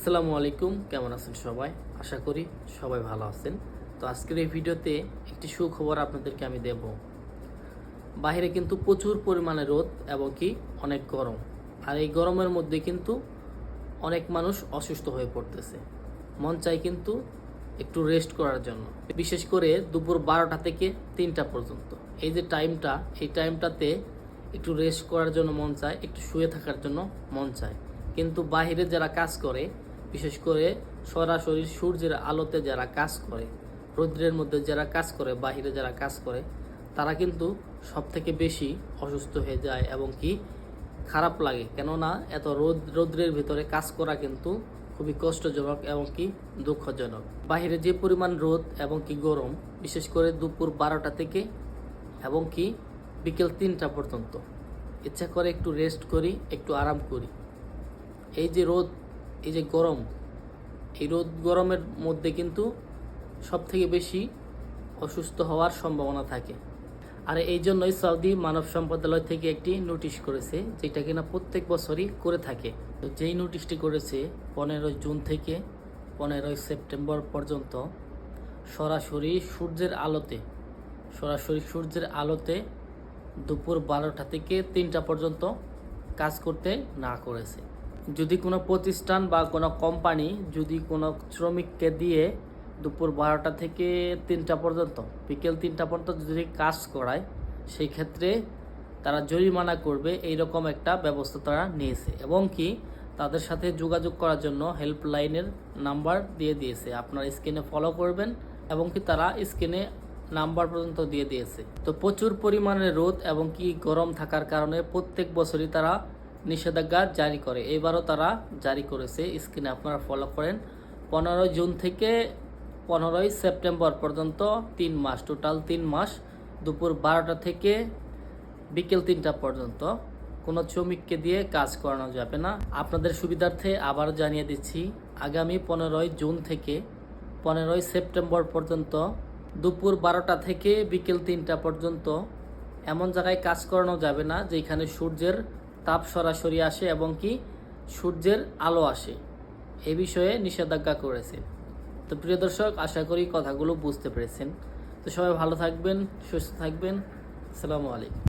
আসসালামু আলাইকুম, কেমন আছেন সবাই? আশা করি সবাই ভালো আছেন। তো আজকের এই ভিডিওতে একটি সুখবর আপনাদেরকে আমি দেব। বাইরে কিন্তু প্রচুর পরিমাণে রোদ এবং কি অনেক গরম। আর এই গরমের মধ্যে কিন্তু অনেক মানুষ অসুস্থ হয়ে পড়তেছে। মন চাই কিন্তু একটু রেস্ট করার জন্য। বিশেষ করে দুপুর বারোটা থেকে তিনটা পর্যন্ত। এই যে টাইমটা এই টাইমটাতে একটু রেস্ট করার জন্য মন চায়, একটু শুয়ে থাকার জন্য মন চায়। কিন্তু বাইরে যারা কাজ করে বিশেষ করে সরাসরি সূর্যের আলোতে যারা কাজ করে, রৌদ্রের মধ্যে যারা কাজ করে বাইরে যারা কাজ করে, তারা কিন্তু সব থেকে বেশি অসুস্থ হয়ে যায় এবং কি খারাপ লাগে। কেননা এত রোদ, রৌদ্রের ভিতরে কাজ করা কিন্তু খুবই কষ্টজনক এবং কি দুঃখজনক। বাইরে যে পরিমাণ রোদ এবং কি গরম, বিশেষ করে দুপুর বারোটা থেকে এবং কি বিকেল তিনটা পর্যন্ত। ইচ্ছা করে একটু রেস্ট করি, একটু আরাম করি। এই যে রোদ এই যে গরম, এই রোদ গরমের মধ্যে কিন্তু সব থেকে বেশি অসুস্থ হওয়ার সম্ভাবনা থাকে। আর এই জন্যই সৌদি মানব সম্পদালয় থেকে একটি নোটিশ করেছে, যেটা কিনা প্রত্যেক বছরই করে থাকে। তো যেই নোটিশটি করেছে, পনেরোই জুন থেকে পনেরোই সেপ্টেম্বর পর্যন্ত সরাসরি সূর্যের আলোতে, সরাসরি সূর্যের আলোতে দুপুর বারোটা থেকে তিনটা পর্যন্ত কাজ করতে না করেছে। যদি কোনো প্রতিষ্ঠান বা কোনো কোম্পানি যদি কোনো শ্রমিককে দিয়ে দুপুর বারোটা থেকে তিনটা পর্যন্ত, বিকেল তিনটা পর্যন্ত যদি কাজ করায়, সেই ক্ষেত্রে তারা জরিমানা করবে এই রকম একটা ব্যবস্থা তারা নিয়েছে। এবং কি তাদের সাথে যোগাযোগ করার জন্য হেল্পলাইনের নাম্বার দিয়ে দিয়েছে। আপনার স্ক্রিনে ফলো করবেন এবং কি তারা স্ক্রিনে নাম্বার পর্যন্ত দিয়ে দিয়েছে। তো প্রচুর পরিমাণে রোদ এবং কি গরম থাকার কারণে প্রত্যেক বছরই তারা নিষেধাজ্ঞা জারি করে। এবারও তারা জারি করেছে। স্ক্রিনে আপনারা ফলো করেন। পনেরোই জুন থেকে পনেরোই সেপ্টেম্বর পর্যন্ত তিন মাস টোটাল তিন মাস, দুপুর বারোটা থেকে বিকেল তিনটা পর্যন্ত। কোনো শ্রমিককে দিয়ে কাজ করানো যাবে না। আপনাদের সুবিধার্থে আবার জানিয়ে দিচ্ছি, আগামী পনেরোই জুন থেকে পনেরোই সেপ্টেম্বর পর্যন্ত দুপুর বারোটা থেকে বিকেল তিনটা পর্যন্ত এমন জায়গায় কাজ করানো যাবে না যেখানে সূর্যের তাপ সরাসরি আসে এবং কি সূর্যের আলো আসে। এ বিষয়ে নিষেধাজ্ঞা করেছে। তো প্রিয় দর্শক, আশা করি কথাগুলো বুঝতে পেরেছেন। তো সবাই ভালো থাকবেন, সুস্থ থাকবেন। আসসালামু আলাইকুম।